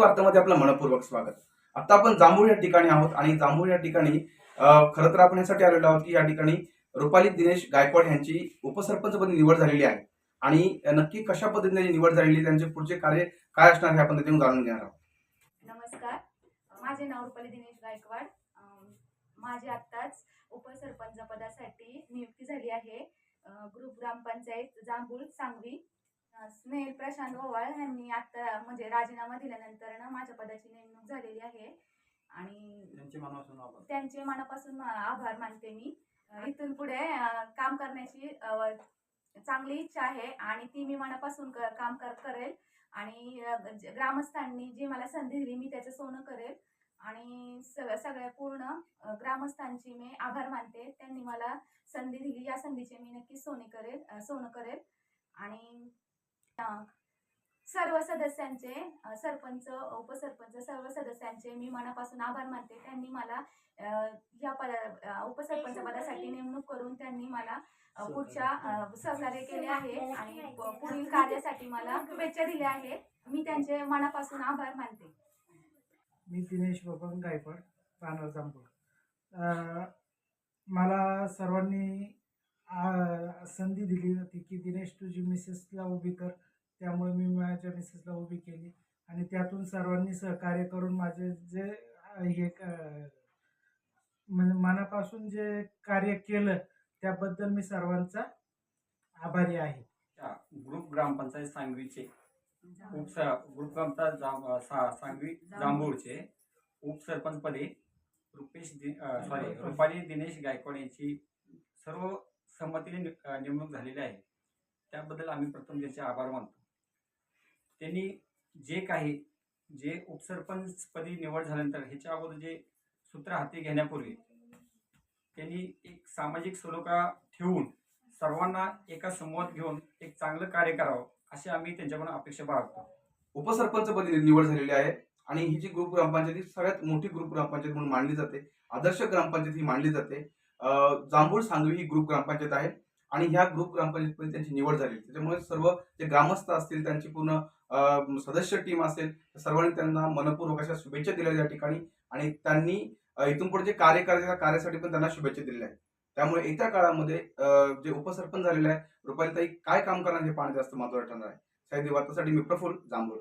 वार्तामध्ये आपलं मनपूर्वक स्वागत. आता आपण जांभूळ या ठिकाणी आहोत आणि जांभूळ या ठिकाणी अं, खरं तर आपण यासाठी आलेलो आहोत की या ठिकाणी रुपाली दिनेश गायकवाड यांची उपसरपंचपदी निवड झालेली आहे. आणि नक्की कशा पद्धतीने निवड झालेली आहे, त्यांचे पुढचे कार्य काय असणार हे आपण त्याच्यातून जाणून घेणार आहोत. नमस्कार. माझे नाव रुपाली दिनेश गायकवाड. माझे माझी आत्ताच उपसरपंच पदासाठी नियुक्ती झाली आहे. ग्रुप ग्रामपंचायत जांभूळ सांगवी. स्नेहल प्रशांत ओवाळ यांनी आता म्हणजे राजीनामा दिल्यानंतर ना माझ्या पदाची नेमणूक झालेली आहे. आणि त्यांची मनापासून आभार. मानते मी. इथून पुढे काम करण्याची चांगली इच्छा आहे आणि ती मी मनापासून काम कर करेल. आणि ग्रामस्थांनी जी मला संधी दिली मी त्याचं सोनं करेल. आणि सग सगळ्या पूर्ण ग्रामस्थांची मी आभार मानते. त्यांनी मला संधी दिली. या संधीचे मी नक्कीच सोने करेल सोनं करेल. आणि सर्व सदस्यांचे सरपंच उपसरपंच सर्व सदस्यांचे मी मनापासून आभार मानते. त्यांनी मला या पद उपसरपंच पदासाठी नेमणूक करून त्यांनी मला पुढच्या सहकार्य केले आहे आणि पुढील कार्यासाठी मला शुभेच्छा दिल्या आहेत. मी त्यांचे मनापासून आभार मानते. मी दिनेश बबन गायकवाड राहणार जांभूळ. मला सर्वांनी संधी दिली होती की दिनेश तुझी मिसेसला उभी कर. त्यामुळे मी माझ्या मिसेसला उभी केली आणि त्यातून सर्वांनी सहकार्य करून माझे जे हे क- म्हणजे मनापासून जे कार्य केलं त्याबद्दल मी सर्वांचा आभारी आहे. ग्रुप ग्रामपंचायत सांगवीचे उपस ग्रुप ग्रामपंचायत सांगवी जांभूळचे उपसरपंच पदी रुपेश दि सॉरी रुपाली दिनेश गायकवाड यांची सर्व संमतीने नेमणूक झालेली आहे. त्याबद्दल आम्ही प्रथम त्यांचे आभार मानतो. त्यांनी जे काही जे उपसरपंचपदी निवड झाल्यानंतर ह्याच्या अगोदर जे सूत्र हाती घेण्यापूर्वी त्यांनी एक सामाजिक सलोखा ठेवून सर्वांना एका समूहात घेऊन एक चांगलं कार्य करावं अशी आम्ही त्यांच्याकडून अपेक्षा बाळगतो. उपसरपंचपदी निवड झालेली आहे आणि ही जी ग्रुप ग्रामपंचायत ही सगळ्यात मोठी ग्रुप ग्रामपंचायत म्हणून मानली जाते. आदर्श ग्रामपंचायत ही मानली जाते. जांभूळ सांगवी ही ग्रुप ग्रामपंचायत आहे. आणि ह्या ग्रुप ग्रामपंचायतमध्ये त्यांची निवड झाली त्याच्यामुळे सर्व जे ग्रामस्थ असतील त्यांची पूर्ण सदस्य टीम असेल सर्वांनी त्यांना मनपूर्वक अशा शुभेच्छा दिल्या या ठिकाणी. आणि त्यांनी इथून पुढे जे कार्य करायचे त्या कार्यासाठी पण त्यांना शुभेच्छा दिलेल्या आहेत. त्यामुळे येत्या काळामध्ये जे उपसरपंच झालेले आहे रुपालीताई काय काम करणार हे पाहणं जास्त महत्वाचं ठरणार आहे. साहेब वार्तासाठी मी प्रफुल्ल जांभूळ.